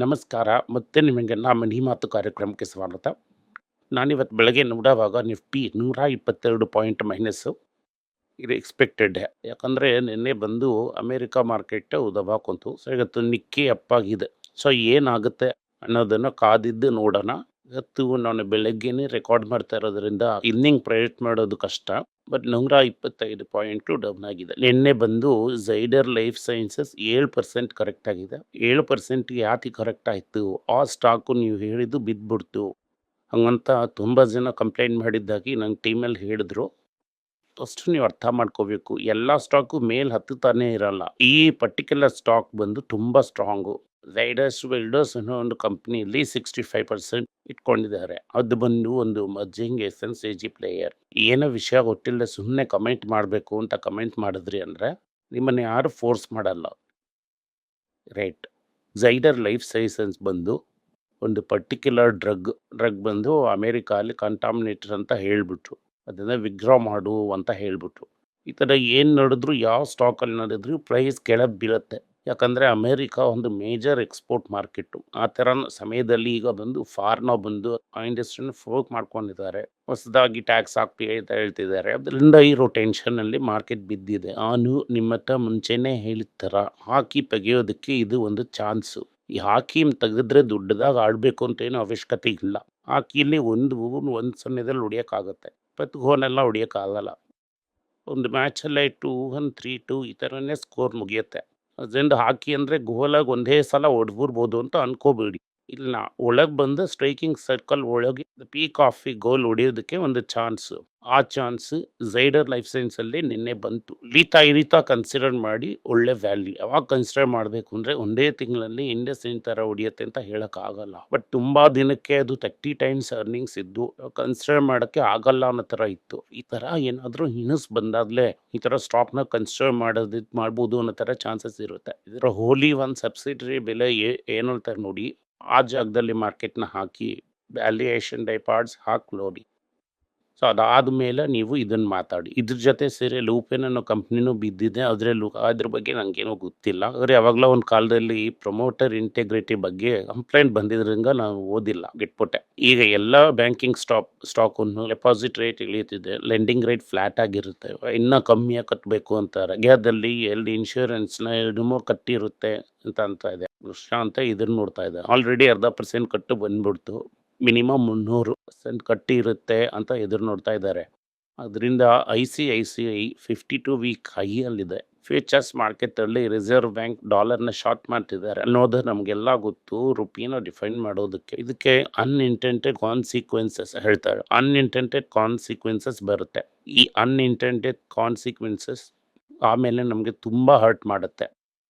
ನಮಸ್ಕಾರ, ಮತ್ತೆ ನಿಮಗೆ ನಾ ಮನಿ ಮಾತು ಕಾರ್ಯಕ್ರಮಕ್ಕೆ ಸ್ವಾಗತ. ನಾನಿವತ್ತು ಬೆಳಗ್ಗೆ ನೋಡುವಾಗ ನಿಫ್ಟಿ ನೂರ ಇಪ್ಪತ್ತೆರಡು ಪಾಯಿಂಟ್ ಮೈನಸ್ಸು ಇದು ಎಕ್ಸ್ಪೆಕ್ಟೆಡ್ ಯಾಕಂದರೆ ನಿನ್ನೆ ಬಂದು ಅಮೇರಿಕಾ ಮಾರ್ಕೆಟ್ ಉದಬ ಕುಂತು ಸೊ, ಇವತ್ತು ನಿಕ್ಕಿ ಅಪ್ಪಾಗಿದೆ ಸೊ, ಏನಾಗುತ್ತೆ ಅನ್ನೋದನ್ನು ಕಾದಿದ್ದು ನೋಡೋಣ. ಇವತ್ತು ನಾನು ಬೆಳಗ್ಗೆನೇ ರೆಕಾರ್ಡ್ ಮಾಡ್ತಾ ಇರೋದ್ರಿಂದ ಇನ್ನಿಂಗ್ ಪ್ರಯತ್ನ ಮಾಡೋದು ಕಷ್ಟ. ಬಟ್ ನೂರ ಇಪ್ಪತ್ತೈದು ಪಾಯಿಂಟು ಡೌನ್ ಆಗಿದೆ. ನಿನ್ನೆ ಬಂದು ಝೈಡರ್ ಲೈಫ್ ಸೈನ್ಸಸ್ ಏಳು ಪರ್ಸೆಂಟ್ ಕರೆಕ್ಟ್ ಆಗಿದೆ. ಏಳು ಪರ್ಸೆಂಟ್ ಯಾತಿ ಕರೆಕ್ಟ್ ಆಯಿತು. ಆ ಸ್ಟಾಕು ನೀವು ಹೇಳಿದ್ದು ಬಿದ್ದುಬಿಡ್ತು ಹಂಗಂತ ತುಂಬ ಜನ ಕಂಪ್ಲೇಂಟ್ ಮಾಡಿದ್ದಾಗಿ ನಂಗೆ ಟೀಮಲ್ಲಿ ಹೇಳಿದ್ರು. ಅಷ್ಟು ನೀವು ಅರ್ಥ ಮಾಡ್ಕೋಬೇಕು. ಎಲ್ಲ ಸ್ಟಾಕು ಮೇಲ್ ಹತ್ತುತ್ತಾನೇ ಇರಲ್ಲ. ಈ ಪರ್ಟಿಕ್ಯುಲರ್ ಸ್ಟಾಕ್ ಬಂದು ತುಂಬ ಸ್ಟ್ರಾಂಗು ಝೈಡಸ್ ವೆಲ್ಡರ್ಸ್ ಅನ್ನೋ ಒಂದು ಕಂಪ್ನಿಯಲ್ಲಿ ಸಿಕ್ಸ್ಟಿ ಫೈವ್ ಪರ್ಸೆಂಟ್ ಇಟ್ಕೊಂಡಿದ್ದಾರೆ. ಅದು ಬಂದು ಒಂದು merging S N C G player ಏನೋ ವಿಷಯ ಗೊತ್ತಿಲ್ಲ ಸುಮ್ಮನೆ ಕಮೆಂಟ್ ಮಾಡಬೇಕು ಅಂತ ಕಮೆಂಟ್ ಮಾಡಿದ್ರಿ ಅಂದರೆ ನಿಮ್ಮನ್ನು ಯಾರು ಫೋರ್ಸ್ ಮಾಡಲ್ಲ. ರೈಟ್ ಝೈಡರ್ ಲೈಫ್ ಸೈನ್ಸಸ್ ಬಂದು ಒಂದು ಪರ್ಟಿಕ್ಯುಲರ್ ಡ್ರಗ್ ಡ್ರಗ್ ಬಂದು ಅಮೇರಿಕಾಲಿ ಕಂಟಾಮಿನೇಟರ್ ಅಂತ ಹೇಳಿಬಿಟ್ರು. ಅದನ್ನು ವಿಗ್ರಾ ಮಾಡು ಅಂತ ಹೇಳಿಬಿಟ್ರು. ಈ ಥರ ಏನು ನಡೆದ್ರು, ಯಾವ ಸ್ಟಾಕಲ್ಲಿ ನಡೆದ್ರು ಪ್ರೈಸ್ ಕೆಳಗೆ ಬೀಳುತ್ತೆ. ಯಾಕಂದರೆ ಅಮೇರಿಕಾ ಒಂದು ಮೇಜರ್ ಎಕ್ಸ್ಪೋರ್ಟ್ ಮಾರ್ಕೆಟು ಆ ಥರ ಸಮಯದಲ್ಲಿ ಈಗ ಬಂದು ಫಾರ್ನ ಬಂದು ಆ ಇಂಡಸ್ಟ್ರಿನ ಫೋಕ್ ಮಾಡ್ಕೊಂಡಿದ್ದಾರೆ. ಹೊಸದಾಗಿ ಟ್ಯಾಕ್ಸ್ ಹಾಕಿ ಅಂತ ಹೇಳ್ತಿದ್ದಾರೆ. ಅದರಿಂದ ಇರೋ ಟೆನ್ಷನಲ್ಲಿ ಮಾರ್ಕೆಟ್ ಬಿದ್ದಿದೆ. ನಾನು ನಿಮ್ಮ ಹತ್ರ ಮುಂಚೆನೇ ಹೇಳಿದ ಥರ ಹಾಕಿ ತೆಗೆಯೋದಕ್ಕೆ ಇದು ಒಂದು ಚಾನ್ಸು. ಈ ಹಾಕಿ ತೆಗೆದ್ರೆ ದುಡ್ಡದಾಗ ಆಡಬೇಕು ಅಂತ ಏನು ಅವಶ್ಯಕತೆ ಇಲ್ಲ. ಹಾಕಿಲಿ ಒಂದು ಒಂದು ಸಮಯದಲ್ಲಿ ಹೊಡಿಯೋಕ್ಕಾಗುತ್ತೆ. ಇಪ್ಪತ್ತು ಗೋನೆಲ್ಲ ಹೊಡಿಯೋಕ್ಕಾಗಲ್ಲ. ಒಂದು ಮ್ಯಾಚಲ್ಲೇ ಟೂ ಒನ್, ತ್ರೀ ಟೂ ಈ ಥರನೇ ಸ್ಕೋರ್ ಮುಗಿಯುತ್ತೆ. ಅದರಿಂದ ಹಾಕಿ ಅಂದರೆ ಗೋಲಾಗಿ ಒಂದೇ ಸಲ ಹೊಡ್ಬಿರ್ಬೋದು ಅಂತ ಅನ್ಕೋಬೇಡಿ. ಇಲ್ಲ, ಒಳಗೆ ಬಂದು ಸ್ಟ್ರೈಕಿಂಗ್ ಸರ್ಕಲ್ ಒಳಗೆ ಪೀಕ್ ಆಫ್ ಗೋಲ್ ಹೊಡೆಯೋದಕ್ಕೆ ಒಂದು ಚಾನ್ಸ್. ಆ ಚಾನ್ಸ್ ಝೈಡರ್ ಲೈಫ್ ಸೈನ್ಸಲ್ಲಿ ನಿನ್ನೆ ಬಂತು. ಇಳಿತಾ ಇಳಿತಾ ಕನ್ಸಿಡರ್ ಮಾಡಿ ಒಳ್ಳೆ ವ್ಯಾಲ್ಯೂ ಯಾವಾಗ ಕನ್ಸಿಡರ್ ಮಾಡಬೇಕು ಅಂದರೆ ಒಂದೇ ತಿಂಗಳಲ್ಲಿ ಇಂಡಿಯಾ ಸೈನ್ ಥರ ಹೊಡಿಯುತ್ತೆ ಅಂತ ಹೇಳೋಕ್ಕಾಗಲ್ಲ. ಬಟ್ ತುಂಬ ದಿನಕ್ಕೆ ಅದು ತರ್ಟಿ ಟೈಮ್ಸ್ ಅರ್ನಿಂಗ್ಸ್ ಇದ್ದು ಕನ್ಸಿಡರ್ ಮಾಡೋಕ್ಕೆ ಆಗಲ್ಲ ಅನ್ನೋ ಥರ ಇತ್ತು. ಈ ಥರ ಏನಾದರೂ ಹಿನಸ್ ಬಂದಾಗಲೇ ಈ ಥರ ಸ್ಟಾಕ್ನ ಕನ್ಸಿಡರ್ ಮಾಡೋದು ಮಾಡ್ಬೋದು ಅನ್ನೋ ಥರ ಚಾನ್ಸಸ್ ಇರುತ್ತೆ. ಇದರ ಹೋಲಿ ಒಂದು ಸಬ್ಸಿಡರಿ ಬೆಲೆ ಏನು ಅಂತ ನೋಡಿ ಆ ಜಾಗದಲ್ಲಿ ಮಾರ್ಕೆಟ್ನ ಹಾಕಿ ವ್ಯಾಲ್ಯೂಯೇಷನ್ ಡೈಪಾರ್ಡ್ಸ್ ಹಾಕಿ ನೋಡಿ ಸೊ ಅದಾದಮೇಲೆ ನೀವು ಇದನ್ನು ಮಾತಾಡಿ. ಇದ್ರ ಜೊತೆ ಸೇರಿ ಲೂಪೇನ್ ಅನ್ನೋ ಕಂಪ್ನಿನೂ ಬಿದ್ದಿದೆ. ಅದರಲ್ಲೂ ಅದ್ರ ಬಗ್ಗೆ ನನಗೇನೋ ಗೊತ್ತಿಲ್ಲ. ಆದರೆ ಯಾವಾಗಲೂ ಒಂದು ಕಾಲದಲ್ಲಿ ಪ್ರಮೋಟರ್ ಇಂಟೆಗ್ರಿಟಿ ಬಗ್ಗೆ ಕಂಪ್ಲೇಂಟ್ ಬಂದಿದ್ರಿಂದ ನಾನು ಓದಿಲ್ಲ ಗಿಟ್ಬಿಟ್ಟೆ ಈಗ ಎಲ್ಲ ಬ್ಯಾಂಕಿಂಗ್ ಸ್ಟಾಕ್ ಸ್ಟಾಕನ್ನು ಡೆಪಾಸಿಟ್ ರೇಟ್ ಇಳಿಯುತ್ತಿದೆ ಲೆಂಡಿಂಗ್ ರೇಟ್ ಫ್ಲಾಟ್ ಆಗಿರುತ್ತೆ. ಇನ್ನೂ ಕಮ್ಮಿಯಾಗಿ ಕಟ್ಟಬೇಕು ಅಂತಾರೆ. ಗ್ಯಾದಲ್ಲಿ ಎಲ್ಲಿ ಇನ್ಶೂರೆನ್ಸ್ನ ಎರಡು ಮೂರು ಕಟ್ಟಿರುತ್ತೆ ಅಂತ ಅಂತ ಇದೆ. ವರ್ಷ ಅಂತ ಇದನ್ನು ನೋಡ್ತಾ ಇದೆ. ಆಲ್ರೆಡಿ ಅರ್ಧ ಪರ್ಸೆಂಟ್ ಕಟ್ಟು ಬಂದ್ಬಿಡ್ತು. ಮಿನಿಮಮ್ ಮುನ್ನೂರು ಪರ್ಸೆಂಟ್ ಕಟ್ಟಿ ಇರುತ್ತೆ ಅಂತ ಎದುರು ನೋಡ್ತಾ ಇದ್ದಾರೆ. ಅದರಿಂದ I C I C I fifty two week ಹೈಯಲ್ಲಿದೆ futures ಮಾರ್ಕೆಟಲ್ಲಿ ರಿಸರ್ವ್ ಬ್ಯಾಂಕ್ ಡಾಲರ್ನ ಶಾರ್ಟ್ ಮಾಡ್ತಿದ್ದಾರೆ. ಅನ್ನೋದು ನಮಗೆಲ್ಲ ಗೊತ್ತು. ರುಪಿನ ಡಿಫೈನ್ ಮಾಡೋದಕ್ಕೆ. ಇದಕ್ಕೆ ಅನ್ಇಂಟೆಂಟೆಡ್ ಕಾನ್ಸಿಕ್ವೆನ್ಸಸ್ ಹೇಳ್ತಾರೆ. ಅನ್ಇಂಟೆಂಟೆಡ್ ಕಾನ್ಸಿಕ್ವೆನ್ಸಸ್ ಬರುತ್ತೆ. ಈ ಅನ್ಇಂಟೆಂಟೆಡ್ ಕಾನ್ಸಿಕ್ವೆನ್ಸಸ್ ಆಮೇಲೆ ನಮಗೆ ತುಂಬ ಹರ್ಟ್ ಮಾಡುತ್ತೆ.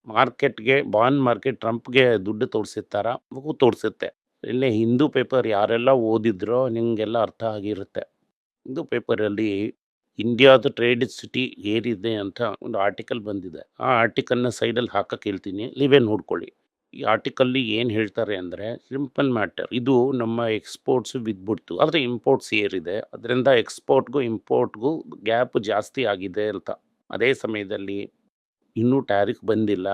ಮಾರ್ಕೆಟ್ಗೆ, ಬಾಂಡ್ ಮಾರ್ಕೆಟ್ ಟ್ರಂಪ್ಗೆ ದುಡ್ಡು ತೋರಿಸಿರ್ತಾರ? ಮಗು ತೋರಿಸುತ್ತೆ. ಇಲ್ಲೇ ಹಿಂದೂ ಪೇಪರ್ ಯಾರೆಲ್ಲ ಓದಿದ್ರೋ ನಿಮಗೆಲ್ಲ ಅರ್ಥ ಆಗಿರುತ್ತೆ. ಹಿಂದೂ ಪೇಪರಲ್ಲಿ ಇಂಡಿಯಾದ ಟ್ರೇಡ್ ಸಿಟಿ ಏರಿದೆ ಅಂತ ಒಂದು ಆರ್ಟಿಕಲ್ ಬಂದಿದೆ. ಆ ಆರ್ಟಿಕಲ್ನ ಸೈಡಲ್ಲಿ ಹಾಕಕ್ಕೆ ಹೇಳ್ತೀನಿ. ನೀವೇ ನೋಡ್ಕೊಳ್ಳಿ. ಈ ಆರ್ಟಿಕಲ್ಲಿ ಏನು ಹೇಳ್ತಾರೆ ಅಂದರೆ, ಸಿಂಪಲ್ ಮ್ಯಾಟರ್. ಇದು ನಮ್ಮ ಎಕ್ಸ್ಪೋರ್ಟ್ಸ್ ಬಿದ್ದುಬಿಡ್ತು ಆದರೆ ಇಂಪೋರ್ಟ್ಸ್ ಏರಿದೆ. ಅದರಿಂದ ಎಕ್ಸ್ಪೋರ್ಟ್ಗೂ ಇಂಪೋರ್ಟ್ಗೂ ಗ್ಯಾಪ್ ಜಾಸ್ತಿ ಆಗಿದೆ ಅಂತ. ಅದೇ ಸಮಯದಲ್ಲಿ ಇನ್ನೂ ಟ್ಯಾರಿಫ್ ಬಂದಿಲ್ಲ.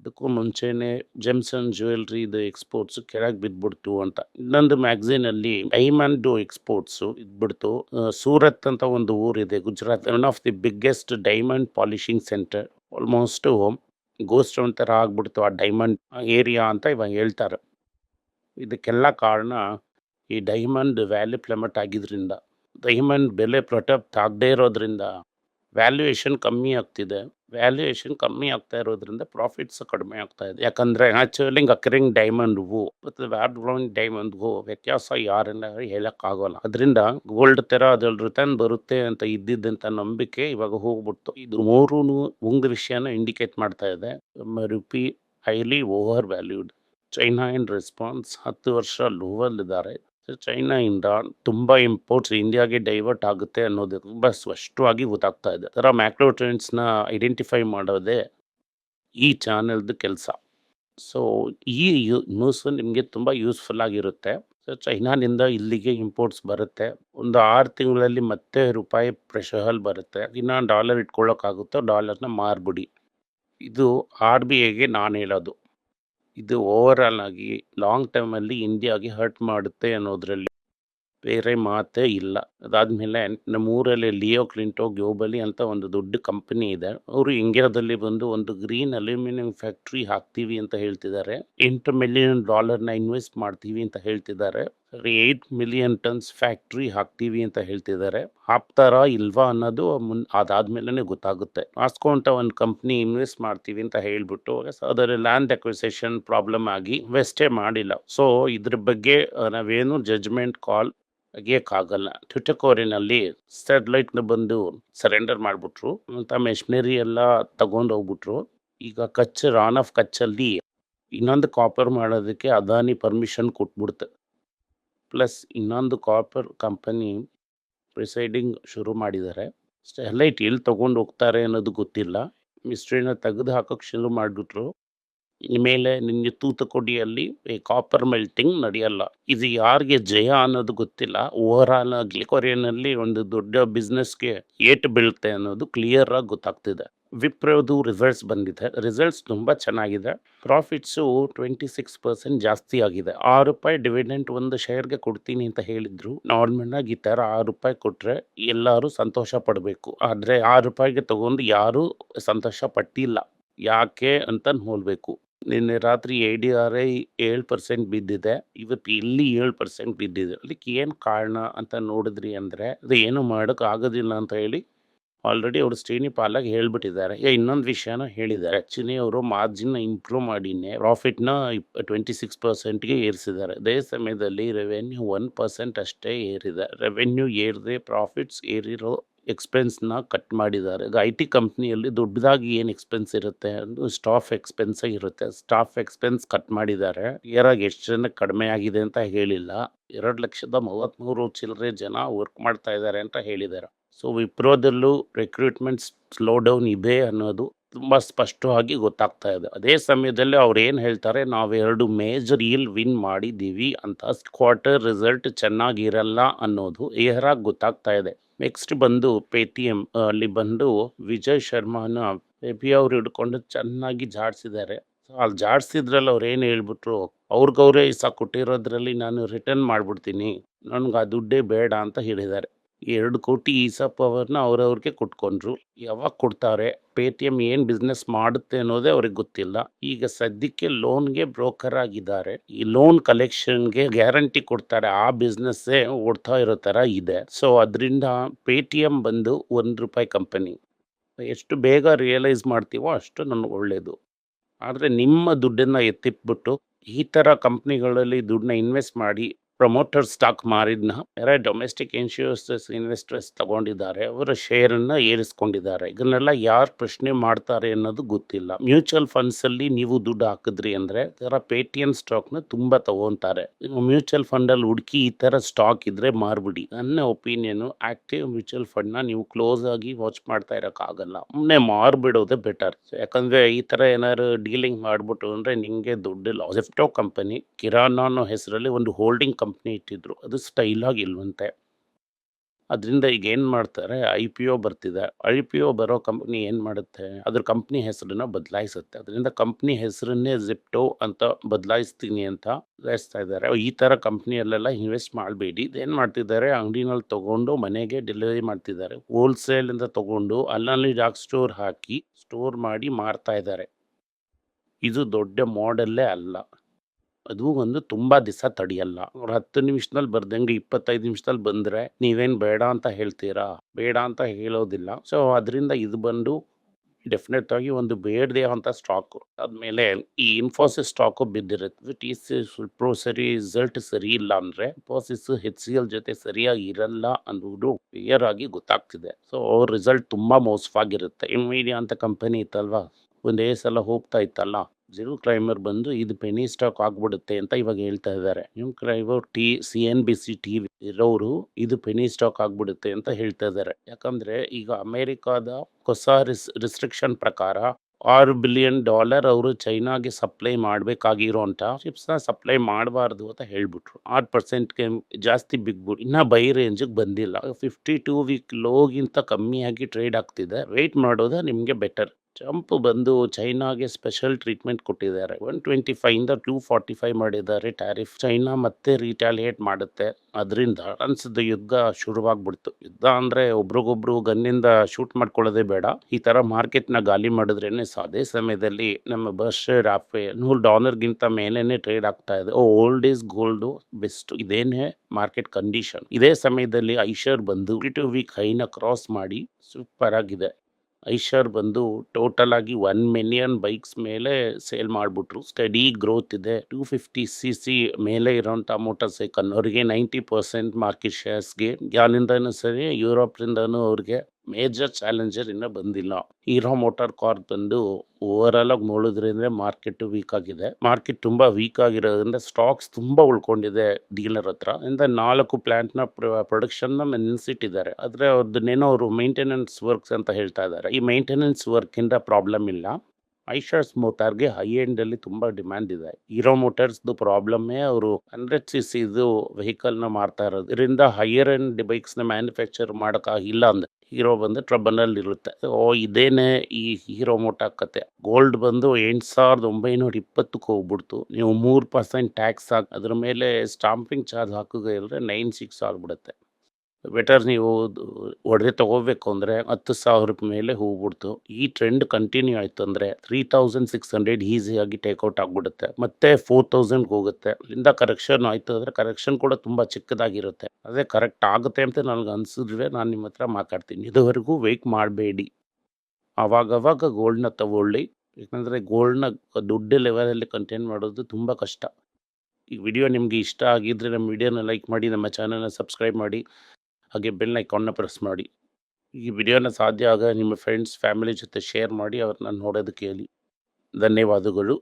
ಅದಕ್ಕೂ ಮುಂಚೆನೆ ಜೆಮ್ಸ್ ಜ್ಯುವೆಲ್ರಿ ಜ್ಯುವೆಲ್ರಿದು ಎಕ್ಸ್ಪೋರ್ಟ್ಸು ಕೆಳಗೆ ಬಿದ್ದುಬಿಡ್ತು ಅಂತ. ಇನ್ನೊಂದು ಮ್ಯಾಗ್ಝಿನಲ್ಲಿ ಡೈಮಂಡ್ ಎಕ್ಸ್ಪೋರ್ಟ್ಸು ಇದ್ಬಿಡ್ತು. ಸೂರತ್ ಅಂತ ಒಂದು ಊರಿದೆ. Gujarat one of the biggest diamond polishing center almost ghost ಥರ ಆಗ್ಬಿಡ್ತು ಆ ಡೈಮಂಡ್ ಏರಿಯಾ ಅಂತ ಇವಾಗ ಹೇಳ್ತಾರೆ. ಇದಕ್ಕೆಲ್ಲ ಕಾರಣ ಈ ಡೈಮಂಡ್ ವ್ಯಾಲ್ಯೂ ಪ್ಲಮಟ್ ಆಗಿದ್ದರಿಂದ ಡೈಮಂಡ್ ಬೆಲೆ ಪ್ರೊಟೆಕ್ಟ್ ಆಗದೇ ಇರೋದ್ರಿಂದ ವ್ಯಾಲ್ಯೂಯೇಷನ್ ಕಮ್ಮಿ ಆಗ್ತಿದೆ. ವ್ಯಾಲ್ಯೂಯೇಷನ್ ಕಮ್ಮಿ ಆಗ್ತಾ ಇರೋದ್ರಿಂದ ಪ್ರಾಫಿಟ್ಸ್ ಕಡಿಮೆ ಆಗ್ತಾ ಇದೆ. ಯಾಕಂದರೆ ನ್ಯಾಚುರಲಿಂಗ್ ಅಕರಿಂಗ್ ಡೈಮಂಡ್ಗೂ ಮತ್ತು ವ್ಯಾಡ್ ಡೈಮಂಡ್ ಡೈಮಂಡ್ಗೂ ವ್ಯತ್ಯಾಸ ಯಾರೆಲ್ಲ ಹೇಳೋಕ್ಕಾಗೋಲ್ಲ. ಅದರಿಂದ ಗೋಲ್ಡ್ ಥರ ಅದ್ರಲ್ಲಿ ರಿಟರ್ನ್ ಬರುತ್ತೆ ಅಂತ ಇದ್ದಿದ್ದಂಥ ನಂಬಿಕೆ ಇವಾಗ ಹೋಗ್ಬಿಡ್ತು. ಇದು ಮೂರೂ ವಿಷಯನ ಇಂಡಿಕೇಟ್ ಮಾಡ್ತಾ ಇದೆ. Rupee highly over valued China in response ಹತ್ತು ವರ್ಷ ಲೋವಲ್ಲಿದ್ದಾರೆ ಇಂದ ತುಂಬ ಇಂಪೋರ್ಟ್ಸ್ ಇಂಡಿಯಾಗೆ ಡೈವರ್ಟ್ ಆಗುತ್ತೆ ಅನ್ನೋದು ತುಂಬ ಸ್ಪಷ್ಟವಾಗಿ ಗೊತ್ತಾಗ್ತಾ ಇದೆ. ಥರ ಮ್ಯಾಕ್ರೋ ಟ್ರೆಂಡ್ಸ್ನ ಐಡೆಂಟಿಫೈ ಮಾಡೋದೇ ಈ ಚಾನೆಲ್ದು ಕೆಲಸ. ಸೊ ಈ ನ್ಯೂಸ್ ನಿಮಗೆ ತುಂಬ ಯೂಸ್ಫುಲ್ ಆಗಿರುತ್ತೆ. ಸೊ ಚೈನಾದಿಂದ ಇಲ್ಲಿಗೆ ಇಂಪೋರ್ಟ್ಸ್ ಬರುತ್ತೆ. ಒಂದು ಆರು ತಿಂಗಳಲ್ಲಿ ಮತ್ತೆ ರೂಪಾಯಿ ಪ್ರೆಷರ್ ಬರುತ್ತೆ. ಇನ್ನು ಡಾಲರ್ ಇಟ್ಕೊಳ್ಳೋಕ್ಕಾಗುತ್ತೋ ಡಾಲರ್ನ ಮಾರ್ಬಿಡಿ. ಇದು ಆರ್ ಬಿ ಐಗೆ ನಾನು ಹೇಳೋದು. ಇದು ಓವರಾಲ್ ಆಗಿ ಲಾಂಗ್ ಟೈಮಲ್ಲಿ ಇಂಡಿಯಾಗೆ ಹರ್ಟ್ ಮಾಡುತ್ತೆ ಅನ್ನೋದ್ರಲ್ಲಿ ಬೇರೆ ಮಾತೇ ಇಲ್ಲ. ಅದಾದ್ಮೇಲೆ ನಮ್ಮೂರಲ್ಲಿ ಲಿಯೋ ಕ್ಲಿಂಟೋ ಗ್ಲೋಬಲಿ ಅಂತ ಒಂದು ದೊಡ್ಡ ಕಂಪನಿ ಇದೆ. ಅವರು ಇಂಡಿಯಾದಲ್ಲಿ ಬಂದು ಒಂದು ಗ್ರೀನ್ ಅಲ್ಯೂಮಿನಿಯಂ ಫ್ಯಾಕ್ಟ್ರಿ ಹಾಕ್ತೀವಿ ಅಂತ ಹೇಳ್ತಿದ್ದಾರೆ. ಎಂಟು ಮಿಲಿಯನ್ ಡಾಲರ್ನ ಇನ್ವೆಸ್ಟ್ ಮಾಡ್ತೀವಿ ಅಂತ ಹೇಳ್ತಿದ್ದಾರೆ. ಏಟ್ ಮಿಲಿಯನ್ ಟನ್ಸ್ ಫ್ಯಾಕ್ಟ್ರಿ ಹಾಕ್ತೀವಿ ಅಂತ ಹೇಳ್ತಿದ್ದಾರೆ. ಹಾಕ್ತಾರಾ ಇಲ್ವಾ ಅನ್ನೋದು ಮುನ್ ಅದಾದ್ಮೇಲೆ ಗೊತ್ತಾಗುತ್ತೆ. ಮಾಸ್ಕೋ ಅಂತ ಒಂದು ಕಂಪ್ನಿ ಇನ್ವೆಸ್ಟ್ ಮಾಡ್ತೀವಿ ಅಂತ ಹೇಳ್ಬಿಟ್ಟು ಅದರ ಲ್ಯಾಂಡ್ ಅಕ್ವಿಸೇಷನ್ ಪ್ರಾಬ್ಲಮ್ ಆಗಿ ವೆಸ್ಟೇ ಮಾಡಿಲ್ಲ. ಸೊ, ಇದ್ರ ಬಗ್ಗೆ ನಾವೇನು ಜಜ್ಮೆಂಟ್ ಕಾಲ್ ಆಗಲ್ಲ ಟ್ವಿಟಕೋರಿನಲ್ಲಿ ಸ್ಯಾಟಲೈಟ್ನ ಬಂದು ಸರೆಂಡರ್ ಮಾಡಿಬಿಟ್ರು. ಅಂತ ಮೆಷಿನರಿ ಎಲ್ಲ ತಗೊಂಡು ಹೋಗ್ಬಿಟ್ರು. ಈಗ ಕಚ್ ರಾನ್ ಆಫ್ ಕಚ್ಚಲ್ಲಿ ಇನ್ನೊಂದು ಕಾಪರ್ ಮಾಡೋದಕ್ಕೆ ಅದಾನಿ ಪರ್ಮಿಷನ್ ಕೊಟ್ಬಿಡ್ತೆ ಪ್ಲಸ್ ಇನ್ನೊಂದು ಕಾಪರ್ ಕಂಪನಿ ಪ್ರಿಸೈಡಿಂಗ್ ಶುರು ಮಾಡಿದ್ದಾರೆ. ಸ್ಟೆರ್ಲೈಟ್ ಎಲ್ಲಿ ತೊಗೊಂಡು ಹೋಗ್ತಾರೆ ಅನ್ನೋದು ಗೊತ್ತಿಲ್ಲ. ಮಿಸ್ಟ್ರಿನ ತೆಗೆದು ಹಾಕೋಕ್ಕೆ ಶುರು ಮಾಡಿಬಿಟ್ರು. ಇನ್ಮೇಲೆ ನಿನ್ನೆ ತೂತುಕೊಡಿಯಲ್ಲಿ ಕಾಪರ್ ಮೆಲ್ಟಿಂಗ್ ನಡೆಯಲ್ಲ. ಇದು ಯಾರಿಗೆ ಜಯ ಅನ್ನೋದು ಗೊತ್ತಿಲ್ಲ. ಓವರ್ ಆಲ್ ಆಗಿ ಕೊರಿಯನಲ್ಲಿ ಒಂದು ದೊಡ್ಡ ಬಿಸ್ನೆಸ್ಗೆ ಏಟು ಬೀಳುತ್ತೆ ಅನ್ನೋದು ಕ್ಲಿಯರ್ ಆಗಿ ಗೊತ್ತಾಗ್ತಿದೆ. ವಿಪ್ರೋದು ರಿಸಲ್ಟ್ಸ್ ಬಂದಿದೆ. ರಿಸಲ್ಟ್ಸ್ ತುಂಬ ಚೆನ್ನಾಗಿದೆ. ಪ್ರಾಫಿಟ್ಸು ಟ್ವೆಂಟಿ ಸಿಕ್ಸ್ ಪರ್ಸೆಂಟ್ ಜಾಸ್ತಿ ಆಗಿದೆ. ಆರು ರೂಪಾಯಿ ಡಿವಿಡೆಂಟ್ ಒಂದು ಶೇರ್ಗೆ ಕೊಡ್ತೀನಿ ಅಂತ ಹೇಳಿದ್ರು. ನಾರ್ಮಲ್ ಆಗಿ ಈ ಥರ ಆರು ರೂಪಾಯಿ ಕೊಟ್ಟರೆ ಎಲ್ಲರೂ ಸಂತೋಷ ಪಡಬೇಕು. ಆದರೆ ಆರು ರೂಪಾಯಿಗೆ ತಗೊಂಡು ಯಾರೂ ಸಂತೋಷ ಪಟ್ಟಿಲ್ಲ. ಯಾಕೆ ಅಂತ ನೋಡಬೇಕು. ನಿನ್ನೆ ರಾತ್ರಿ ಎ ಡಿ ಆರ್ ಐ ಏಳು ಪರ್ಸೆಂಟ್ ಬಿದ್ದಿದೆ. ಇವತ್ತು ಇಲ್ಲಿ ಏಳು ಪರ್ಸೆಂಟ್ ಬಿದ್ದಿದೆ. ಅದಕ್ಕೆ ಏನು ಕಾರಣ ಅಂತ ನೋಡಿದ್ರಿ ಅಂದರೆ, ಅದು ಏನು ಮಾಡೋಕ್ಕಾಗೋದಿಲ್ಲ ಅಂತ ಹೇಳಿ ಆಲ್ರೆಡಿ ಅವರು ಶ್ರೀನಿ ಪಾಲಾಗಿ ಹೇಳ್ಬಿಟ್ಟಿದ್ದಾರೆ ಇನ್ನೊಂದು ವಿಷಯನ ಹೇಳಿದ್ದಾರೆ. ಆ್ಯಕ್ಚುಲಿ ಅವರು ಮಾರ್ಜಿನ್ನ ಇಂಪ್ರೂವ್ ಮಾಡಿನೇ ಪ್ರಾಫಿಟ್ನ ಟ್ವೆಂಟಿ ಸಿಕ್ಸ್ ಪರ್ಸೆಂಟ್ಗೆ ಏರಿಸಿದ್ದಾರೆ. ಅದೇ ಸಮಯದಲ್ಲಿ ರೆವೆನ್ಯೂ ಒನ್ ಪರ್ಸೆಂಟ್ ಅಷ್ಟೇ ಏರಿದೆ. ರೆವೆನ್ಯೂ ಏರಿದೆ ಪ್ರಾಫಿಟ್ಸ್ ಏರಿರೋ ಎಕ್ಸ್ಪೆನ್ಸ್ನ ಕಟ್ ಮಾಡಿದ್ದಾರೆ. ಈಗ ಐ ಟಿ ಕಂಪ್ನಿಯಲ್ಲಿ ದೊಡ್ಡದಾಗಿ ಏನು ಎಕ್ಸ್ಪೆನ್ಸ್ ಇರುತ್ತೆ? ಅದು ಸ್ಟಾಫ್ ಎಕ್ಸ್ಪೆನ್ಸ್ ಇರುತ್ತೆ. ಸ್ಟಾಫ್ ಎಕ್ಸ್ಪೆನ್ಸ್ ಕಟ್ ಮಾಡಿದ್ದಾರೆ. ಕ್ಲಿಯರಾಗಿ ಎಷ್ಟು ಜನ ಕಡಿಮೆ ಆಗಿದೆ ಅಂತ ಹೇಳಿಲ್ಲ. ಎರಡು ಲಕ್ಷದ ಮೂವತ್ತ್ಮೂರು ಚಿಲ್ಲರೆ ಜನ ವರ್ಕ್ ಮಾಡ್ತಾ ಇದ್ದಾರೆ ಅಂತ ಹೇಳಿದ್ದಾರೆ. ಸೊ ವಿಪ್ರೋದಲ್ಲೂ ರಿಕ್ರೂಟ್ಮೆಂಟ್ ಸ್ಲೋ ಡೌನ್ ಇದೆ ಅನ್ನೋದು ತುಂಬ ಸ್ಪಷ್ಟವಾಗಿ ಗೊತ್ತಾಗ್ತಾ ಇದೆ. ಅದೇ ಸಮಯದಲ್ಲಿ ಅವ್ರು ಏನು ಹೇಳ್ತಾರೆ? ನಾವು ಎರಡು ಮೇಜರ್ ಈಲ್ ವಿನ್ ಮಾಡಿದ್ದೀವಿ ಅಂತ ಕ್ವಾರ್ಟರ್ ರಿಸಲ್ಟ್ ಚೆನ್ನಾಗಿರಲ್ಲ ಅನ್ನೋದು ಏರಾಗಿ ಗೊತ್ತಾಗ್ತಾ ಇದೆ. ನೆಕ್ಸ್ಟ್ ಬಂದು ಪೇಟಿಎಂ ಅಲ್ಲಿ ಬಂದು ವಿಜಯ್ ಶರ್ಮಾನ ಅವ್ರು ಹಿಡ್ಕೊಂಡು ಚೆನ್ನಾಗಿ ಜಾಡ್ಸಿದ್ದಾರೆ. ಸೊ ಅಲ್ಲಿ ಜಾಡ್ಸಿದ್ರಲ್ಲಿ ಅವ್ರು ಏನು ಹೇಳ್ಬಿಟ್ರು ಅವ್ರಿಗವ್ರೇ ಸಹ ಕೊಟ್ಟಿರೋದ್ರಲ್ಲಿ ನಾನು ರಿಟರ್ನ್ ಮಾಡಿಬಿಡ್ತೀನಿ. ನನಗೆ ಆ ದುಡ್ಡೇ ಬೇಡ ಅಂತ ಹೇಳಿದ್ದಾರೆ. ಎರಡು ಕೋಟಿ ಈಸಾ ಪವರ್ನ ಅವ್ರವ್ರಿಗೆ ಕೊಟ್ಕೊಂಡ್ರು. ಯಾವಾಗ ಕೊಡ್ತಾರೆ? ಪೇ ಟಿ ಏನು ಬಿಸ್ನೆಸ್ ಮಾಡುತ್ತೆ ಅನ್ನೋದೇ ಅವ್ರಿಗೆ ಗೊತ್ತಿಲ್ಲ. ಈಗ ಸದ್ಯಕ್ಕೆ ಲೋನ್ಗೆ ಬ್ರೋಕರ್ ಆಗಿದ್ದಾರೆ. ಈ ಲೋನ್ ಕಲೆಕ್ಷನ್ಗೆ ಗ್ಯಾರಂಟಿ ಕೊಡ್ತಾರೆ. ಆ ಬಿಸ್ನೆಸ್ಸೇ ಓಡ್ತಾ ಇರೋ ಥರ ಇದೆ. ಸೊ ಅದರಿಂದ ಪೇ ಬಂದು ಒಂದು ರೂಪಾಯಿ ಕಂಪನಿ ಎಷ್ಟು ಬೇಗ ರಿಯಲೈಸ್ ಮಾಡ್ತೀವೋ ಅಷ್ಟು ನನಗೆ ಒಳ್ಳೆಯದು ಆದರೆ ನಿಮ್ಮ ದುಡ್ಡನ್ನು ಎತ್ತಿಟ್ಬಿಟ್ಟು ಈ ಥರ ಕಂಪ್ನಿಗಳಲ್ಲಿ ದುಡ್ಡನ್ನ ಇನ್ವೆಸ್ಟ್ ಮಾಡಿ ಪ್ರಮೋಟರ್ ಸ್ಟಾಕ್ ಮಾರಿದ್ನ ಬೇರೆ ಡೊಮೆಸ್ಟಿಕ್ ಇನ್ಶೂರೆನ್ಸ್ ಇನ್ವೆಸ್ಟರ್ಸ್ ತಗೊಂಡಿದ್ದಾರೆ, ಅವರ ಶೇರನ್ನು ಏರಿಸ್ಕೊಂಡಿದ್ದಾರೆ. ಇದನ್ನೆಲ್ಲ ಯಾರು ಪ್ರಶ್ನೆ ಮಾಡ್ತಾರೆ ಅನ್ನೋದು ಗೊತ್ತಿಲ್ಲ. ಮ್ಯೂಚುವಲ್ ಫಂಡ್ಸಲ್ಲಿ ನೀವು ದುಡ್ಡು ಹಾಕಿದ್ರಿ ಅಂದರೆ ಥರ ಪೇ ಟಿ ಎಂ ಸ್ಟಾಕ್ನ ತುಂಬ ತಗೊಂತಾರೆ ಮ್ಯೂಚುವಲ್ ಫಂಡಲ್ಲಿ ಹುಡುಕಿ ಈ ಥರ ಸ್ಟಾಕ್ ಇದ್ರೆ ಮಾರ್ಬಿಡಿ. ನನ್ನ ಒಪಿನಿಯನು ಆಕ್ಟಿವ್ ಮ್ಯೂಚುವಲ್ ಫಂಡ್ನ ನೀವು ಕ್ಲೋಸ್ ಆಗಿ ವಾಚ್ ಮಾಡ್ತಾ ಇರೋಕ್ಕಾಗಲ್ಲ. ಸುಮ್ಮನೆ ಮಾರ್ಬಿಡೋದೇ ಬೆಟರ್. ಯಾಕಂದರೆ ಈ ಥರ ಏನಾದ್ರು ಡೀಲಿಂಗ್ ಮಾಡಿಬಿಟ್ಟು ಅಂದರೆ ನಿಮಗೆ ದುಡ್ಡು ಲಾಸ್ ಎಫ್ಟೋ ಕಂಪನಿ ಕಿರಾನ ಅನ್ನೋ ಹೆಸರಲ್ಲಿ ಒಂದು ಹೋಲ್ಡಿಂಗ್ ಕಂಪ್ನಿ ಇಟ್ಟಿದ್ರು. ಅದು ಸ್ಟೈಲಾಗಿ ಇಲ್ವಂತೆ. ಅದರಿಂದ ಈಗ ಏನು ಮಾಡ್ತಾರೆ ಐ ಪಿ ಒ ಬರ್ತಿದೆ. ಐ ಪಿ ಒ ಬರೋ ಕಂಪ್ನಿ ಏನು ಮಾಡುತ್ತೆ? ಅದ್ರ ಕಂಪ್ನಿ ಹೆಸರನ್ನ ಬದಲಾಯಿಸುತ್ತೆ. ಅದರಿಂದ ಕಂಪ್ನಿ ಹೆಸರನ್ನೇ ಜಿಪ್ಟೋ ಅಂತ ಬದಲಾಯಿಸ್ತೀನಿ ಅಂತ ಬದಲಾಯಿಸ್ತಾ ಇದ್ದಾರೆ. ಈ ಥರ ಕಂಪ್ನಿಯಲ್ಲೆಲ್ಲ ಇನ್ವೆಸ್ಟ್ ಮಾಡಬೇಡಿ. ಏನು ಮಾಡ್ತಿದ್ದಾರೆ? ಅಂಗಡಿನಲ್ಲಿ ತಗೊಂಡು ಮನೆಗೆ ಡೆಲಿವರಿ ಮಾಡ್ತಿದ್ದಾರೆ. ಹೋಲ್ಸೇಲಿಂದ ತಗೊಂಡು ಅಲ್ಲಲ್ಲಿ ಡಾಕ್ ಸ್ಟೋರ್ ಹಾಕಿ ಸ್ಟೋರ್ ಮಾಡಿ ಮಾರ್ತಾ ಇದ್ದಾರೆ. ಇದು ದೊಡ್ಡ ಮಾಡೆಲ್ಲೇ ಅಲ್ಲ. ಅದು ಒಂದು ತುಂಬ ದಿವಸ ತಡೆಯಲ್ಲ. ಅವ್ರು ಹತ್ತು ನಿಮಿಷದಲ್ಲಿ ಬರ್ದಂಗೆ ಇಪ್ಪತ್ತೈದು ನಿಮಿಷದಲ್ಲಿ ಬಂದರೆ ನೀವೇನು ಬೇಡ ಅಂತ ಹೇಳ್ತೀರಾ? ಬೇಡ ಅಂತ ಹೇಳೋದಿಲ್ಲ. ಸೊ, ಅದರಿಂದ ಇದು ಬಂದು ಡೆಫಿನೆಟ್ ಆಗಿ ಒಂದು ಬೇಡದೆ ಅಂತ ಸ್ಟಾಕು. ಆದ್ಮೇಲೆ ಈ ಇನ್ಫೋಸಿಸ್ ಸ್ಟಾಕು ಬಿದ್ದಿರುತ್ತೆ. ಟಿ ಸಿ ಪ್ರೋ ಸರಿ ರಿಸಲ್ಟ್ ಸರಿ ಇಲ್ಲ ಅಂದ್ರೆ ಇನ್ಫೋಸಿಸ್ ಹೆಚ್ ಸಿ ಎಲ್ ಜೊತೆ ಸರಿಯಾಗಿ ಇರಲ್ಲ ಅನ್ನೋದು ಕ್ಲಿಯರ್ ಆಗಿ ಗೊತ್ತಾಗ್ತಿದೆ. ಸೊ, ಅವ್ರ ರಿಸಲ್ಟ್ ತುಂಬಾ ಮೋಸವಾಗಿರುತ್ತೆ. ಇನ್ಮೀಡಿಯಾ ಅಂತ ಕಂಪನಿ ಇತ್ತಲ್ವಾ? ಒಂದೇ ಸಲ ಹೋಗ್ತಾ ಇತ್ತಲ್ಲ? ಜಿರೋ ಕ್ಲೈಮರ್ ಬಂದು ಇದು ಪೆನಿ ಸ್ಟಾಕ್ ಆಗ್ಬಿಡುತ್ತೆ ಅಂತ ಇವಾಗ ಹೇಳ್ತಾ ಇದ್ದಾರೆ. ನಿಮ್ Cramer T C N B C T V ಇರೋರು ಇದು ಪೆನಿ ಸ್ಟಾಕ್ ಆಗ್ಬಿಡುತ್ತೆ ಅಂತ ಹೇಳ್ತಾ ಇದ್ದಾರೆ. ಯಾಕಂದ್ರೆ ಈಗ ಅಮೆರಿಕಾದ ಹೊಸ ರಿಸ್ ರಿಸ್ಟ್ರಿಕ್ಷನ್ ಪ್ರಕಾರ ಆರು ಬಿಲಿಯನ್ ಡಾಲರ್ ಅವರು ಚೈನಾಗೆ ಸಪ್ಲೈ ಮಾಡಬೇಕಾಗಿರೋಂಥ ಚಿಪ್ಸ್ನ ಸಪ್ಲೈ ಮಾಡಬಾರ್ದು ಅಂತ ಹೇಳ್ಬಿಟ್ರು. ಆರು ಪರ್ಸೆಂಟ್ಗೆ ಜಾಸ್ತಿ ಬಿಗ್ಬಿಟ್ಟು ಇನ್ನ ಬೈ ರೇಂಜಿಗೆ ಬಂದಿಲ್ಲ. ಫಿಫ್ಟಿ ಟೂ ವೀಕ್ ಲೋಗಿಂತ ಕಮ್ಮಿಯಾಗಿ ಟ್ರೇಡ್ ಆಗ್ತಿದೆ. ವೆಯ್ಟ್ ಮಾಡೋದು ನಿಮಗೆ ಬೆಟರ್ ಟ್ರಂಪ್ ಬಂದು ಚೈನಾಗೆ ಸ್ಪೆಷಲ್ ಟ್ರೀಟ್ಮೆಂಟ್ ಕೊಟ್ಟಿದ್ದಾರೆ. ಒನ್ ಟ್ವೆಂಟಿ ಫೈವ್ ಇಂದ ಟೂ ಫಾರ್ಟಿ ಫೈವ್ ಮಾಡಿದ್ದಾರೆ ಟ್ಯಾರಿಫ್ ಚೈನಾ ಮತ್ತೆ ರಿಟ್ಯಾಲಿಯೇಟ್ ಮಾಡುತ್ತೆ. ಅದರಿಂದ ಅನ್ಸದ ಯುದ್ಧ ಶುರುವಾಗ್ಬಿಡ್ತು. ಯುದ್ಧ ಅಂದ್ರೆ ಒಬ್ರಿಗೊಬ್ರು ಗನ್ನಿಂದ ಶೂಟ್ ಮಾಡ್ಕೊಳ್ಳೋದೆ ಬೇಡ. ಈ ತರ ಮಾರ್ಕೆಟ್ನ ಗಾಲಿ ಮಾಡಿದ್ರೇನೆ ಅದೇ ಸಮಯದಲ್ಲಿ ನಮ್ಮ ಬಸ್ ರಾಫೆ ನೂರು ಡಾಲರ್ಗಿಂತ ಮೇಲೇನೆ ಟ್ರೇಡ್ ಆಗ್ತಾ ಇದೆ. ಓಲ್ಡ್ ಈಸ್ ಗೋಲ್ಡ್ ಬೆಸ್ಟ್ ಇದೇನೇ ಮಾರ್ಕೆಟ್ ಕಂಡೀಷನ್ ಇದೇ ಸಮಯದಲ್ಲಿ ಐಷರ್ ಬಂದು ಟು ವೀಕ್ ಹೈನ ಕ್ರಾಸ್ ಮಾಡಿ ಸೂಪರ್ ಆಗಿದೆ. ಐಷರ್ ಬಂದು ಟೋಟಲ್ ಆಗಿ ಒನ್ ಮಿಲಿಯನ್ ಬೈಕ್ಸ್ ಮೇಲೆ ಸೇಲ್ ಮಾಡಿಬಿಟ್ರು. ಸ್ಟಡಿ ಗ್ರೋತ್ ಇದೆ. ಟೂ ಫಿಫ್ಟಿ ಸಿ ಸಿ ಮೇಲೆ ಇರೋಂಥ ಮೋಟರ್ ಸೈಕಲ್ ಅವರಿಗೆ ನೈಂಟಿ ಪರ್ಸೆಂಟ್ ಮಾರ್ಕೆಟ್ ಶೇರ್ಸ್ಗೆ ಯಾರಿಂದನೂ ಸರಿ ಯುರೋಪ್ರಿಂದನೂ ಅವ್ರಿಗೆ ಮೇಜರ್ ಚಾಲೆಂಜರ್ ಇನ್ನೂ ಬಂದಿಲ್ಲ. ಹೀರೋ ಮೋಟಾರ್ ಕಾರ್ಪ್ ಬಂದು ಓವರ್ ಆಲ್ ಆಗಿ ನೋಡಿದ್ರಿಂದ ಮಾರ್ಕೆಟ್ ವೀಕ್ ಆಗಿದೆ. ಮಾರ್ಕೆಟ್ ತುಂಬ ವೀಕ್ ಆಗಿರೋದ್ರಿಂದ ಸ್ಟಾಕ್ಸ್ ತುಂಬ ಉಳ್ಕೊಂಡಿದೆ ಡೀಲರ್ ಹತ್ರ. ಇಂದ ನಾಲ್ಕು ಪ್ಲಾಂಟ್ನ ಪ್ರೊಡಕ್ಷನ್ನ ನಿಲ್ಸಿಟ್ಟಿದ್ದಾರೆ ಆದ್ರೆ ಅವ್ರದ್ದನ್ನೇನೋ ಅವರು ಮೇಂಟೆನೆನ್ಸ್ ವರ್ಕ್ಸ್ ಅಂತ ಹೇಳ್ತಾ ಇದ್ದಾರೆ. ಈ ಮೈಂಟೆನೆನ್ಸ್ ವರ್ಕಿಂದ ಪ್ರಾಬ್ಲಮ್ ಇಲ್ಲ. ಐಶರ್ಸ್ ಮೋಟಾರ್ಗೆ ಹೈ ಎಂಡಲ್ಲಿ ತುಂಬ ಡಿಮ್ಯಾಂಡ್ ಇದೆ. ಹೀರೋ ಮೋಟಾರ್ಸ್ದು ಪ್ರಾಬ್ಲಮ್ಮೇ ಅವರು ಹಂಡ್ರೆಡ್ ಸಿ ಸಿ ವೆಹಿಕಲ್ನ ವೆಹಿಕಲ್ನ ಮಾರ್ತಾ ಇರೋದು ಇದರಿಂದ ಹೈಯರ್ ಎಂಡ್ ಬೈಕ್ಸ್ನ ಮ್ಯಾನುಫ್ಯಾಕ್ಚರ್ ಮಾಡೋಕ್ಕಾಗಿಲ್ಲ ಅಂದ್ರೆ ಹೀರೋ ಬಂದು ಟ್ರಬಲ್ ಅಲ್ಲಿ ಇರುತ್ತೆ ಓ, ಇದೇನೆ ಈ ಹೀರೋ ಮೋಟಾ ಕತೆ. ಗೋಲ್ಡ್ ಬಂದು ಎಂಟು ಸಾವಿರದ ಒಂಬೈನೂರ ಇಪ್ಪತ್ತಕ್ಕೆ ಹೋಗ್ಬಿಡ್ತು. ನೀವು ಮೂರು ಪರ್ಸೆಂಟ್ ಟ್ಯಾಕ್ಸ್ ಹಾಕಿ, ಅದ್ರ ಮೇಲೆ ಸ್ಟಾಂಪಿಂಗ್ ಚಾರ್ಜ್ ಹಾಕಿದ್ರೆ ನೈನ್ ಸಿಕ್ಸ್ ಆಗ್ಬಿಡುತ್ತೆ. ಬೆಟರ್ ನೀವು ಒಡವೆ ತೊಗೋಬೇಕು ಅಂದರೆ ಹತ್ತು ಸಾವಿರ ರೂಪಾಯಿ ಮೇಲೆ ಹೋಗ್ಬಿಡ್ತು ಈ ಟ್ರೆಂಡ್ ಕಂಟಿನ್ಯೂ ಆಯಿತು ಅಂದರೆ ತ್ರೀ ತೌಸಂಡ್ ಸಿಕ್ಸ್ ಹಂಡ್ರೆಡ್ ಈಸಿಯಾಗಿ ಟೇಕ್ಔಟ್ ಆಗಿಬಿಡುತ್ತೆ. ಮತ್ತೆ ಫೋರ್ ತೌಸಂಡ್ಗೆ ಹೋಗುತ್ತೆ. ಅಲ್ಲಿಂದ ಕರೆಕ್ಷನ್ ಆಯಿತು ಅಂದರೆ ಕರೆಕ್ಷನ್ ಕೂಡ ತುಂಬ ಚಿಕ್ಕದಾಗಿರುತ್ತೆ. ಅದೇ ಕರೆಕ್ಟ್ ಆಗುತ್ತೆ ಅಂತ ನನಗೆ ಅನ್ಸಿದ್ರೆ ನಾನು ನಿಮ್ಮ ಹತ್ರ ಮಾತಾಡ್ತೀನಿ. ಇದುವರೆಗೂ ವೆಯ್ಟ್ ಮಾಡಬೇಡಿ. ಅವಾಗವಾಗ ಗೋಲ್ಡ್ನ ತಗೊಳ್ಳಿ. ಯಾಕಂದರೆ ಗೋಲ್ಡ್ನ ದುಡ್ಡು ಲೆವೆಲಲ್ಲಿ ಕಂಟೈನ್ ಮಾಡೋದು ತುಂಬ ಕಷ್ಟ. ಈ ವಿಡಿಯೋ ನಿಮಗೆ ಇಷ್ಟ ಆಗಿದ್ದರೆ ನಮ್ಮ ವಿಡಿಯೋನ ಲೈಕ್ ಮಾಡಿ, ನಮ್ಮ ಚಾನಲ್ನ ಸಬ್ಸ್ಕ್ರೈಬ್ ಮಾಡಿ. ಹಾಗೆ ಬೆಲ್ ಐಕಾನ್ನ ಪ್ರೆಸ್ ಮಾಡಿ. ಈ ವಿಡಿಯೋನ ಸಾಧ್ಯ ಆಗ ನಿಮ್ಮ ಫ್ರೆಂಡ್ಸ್ ಫ್ಯಾಮಿಲಿ ಜೊತೆ ಶೇರ್ ಮಾಡಿ ಅವ್ರನ್ನ ನೋಡೋದಕ್ಕೆ ಹೇಳಿ. ಧನ್ಯವಾದಗಳು.